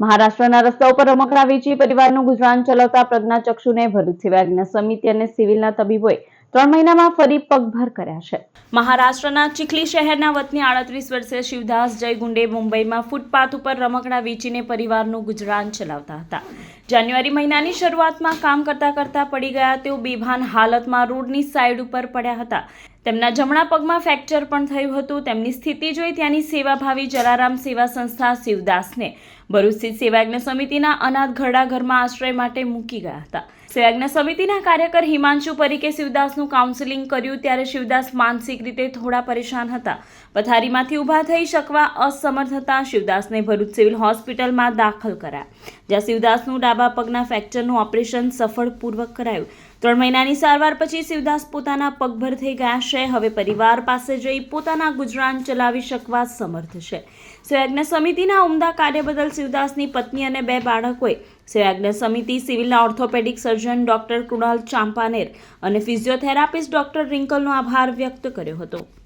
મહારાષ્ટ્રના રસ્તા ઉપર રમકડા વેચી પરિવારનું ગુજરાન ચલાવતા પ્રજ્ઞાચક્ષુને ભરૂચ સેવાજ્ઞ સમિતિ અને સિવિલના તબીબોએ ત્રણ મહિનામાં ફરી પગભર કર્યા છે. મહારાષ્ટ્રના ચીખલી શહેરના વતની આડત્રીસ વર્ષીય શિવદાસ જયગુંડે મુંબઈમાં ફૂટપાથ ઉપર રમકડા વેચીને પરિવારનું ગુજરાન ચલાવતા હતા. જાન્યુઆરી મહિનાની શરૂઆતમાં કામ કરતા કરતા પડી ગયા તેઓ બેભાન હાલતમાં રોડની સાઈડ ઉપર પડ્યા હતા. તેમના જમણા પગમાં ફ્રેક્ચર પણ થયું હતું. તેમની સ્થિતિ જોઈ ત્યાંની સેવાભાવી જલારામ સેવા સંસ્થા શિવદાસને ભરૂચ સ્થિત સેવાજ્ઞ સમિતિના અનાથ ઘરડા ઘરમાં આશ્રય માટે મૂકી ગયા હતા. સેવાજ્ઞ સમિતિના કાર્યકર હિમાંશુ પરીકે શિવદાસનું કાઉન્સેલિંગ કર્યું ત્યારે શિવદાસ માનસિક રીતે થોડા પરેશાન હતા. પથારીમાંથી ઊભા થઈ શકવા અસમર્થ હતા. શિવદાસને ભરૂચ સિવિલ હોસ્પિટલમાં દાખલ કરાયા. જ્યાં શિવદાસનું ડાબા પગના ફ્રેક્ચરનું ઓપરેશન સફળપૂર્વક કરાયું. ત્રણ મહિનાની સારવાર પછી શિવદાસ પોતાના પગભર થઈ ગયા છે. હવે પરિવાર પાસે જઈ પોતાના ગુજરાન ચલાવી શકવા સમર્થ છે. સેવાજ્ઞ સમિતિના ઉમદા કાર્ય બદલ શિવદાસની પત્ની અને બે બાળકોએ સેવાજ્ઞ સમિતિ સિવિલના orthopedic surgeon doctor Krunal Champaner અને ફિઝિયોથેરાપિસ્ટ ડોક્ટર રિંકલનો આભાર વ્યક્ત કર્યો હતો.